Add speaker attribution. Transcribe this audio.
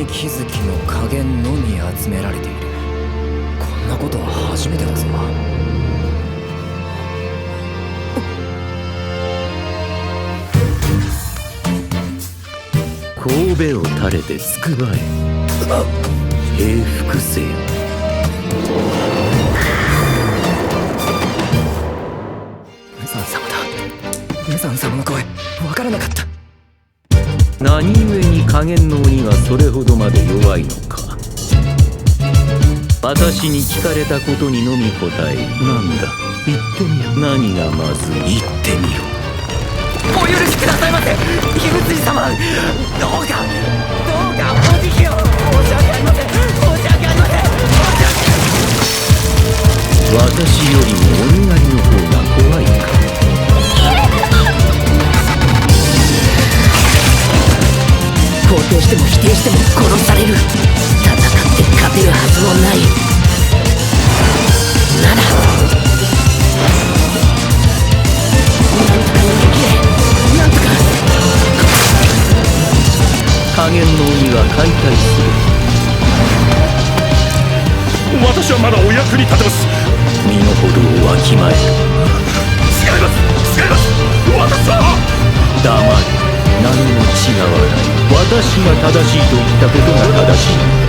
Speaker 1: 鬼気づきの加減のみ集められている。こんなことは初めてだぞ。
Speaker 2: 神戸を垂れてつくばえ平服せよ。
Speaker 1: 無惨様だ。無惨様の声わからなかった
Speaker 2: 何故に加減の鬼がそれほどまで弱いのか。私に聞かれたことにのみ答えなんだ？言ってみろ何がまずい？言ってみろ
Speaker 1: お許しくださいませ。火仏寺様。どうかどうかお慈悲を申し訳ありません。申し訳ありません。
Speaker 2: 私よりも鬼狩りの方が
Speaker 3: 肯定しても否定しても殺される。戦って勝てるはずもない。なら。なんとか逃げ切れ。なんとか
Speaker 2: 加減の鬼は解体する。
Speaker 4: 私はまだお役に立てます。
Speaker 2: 身の程をわきまえ。
Speaker 4: 違
Speaker 2: 私が正しいと言ったことが正しい。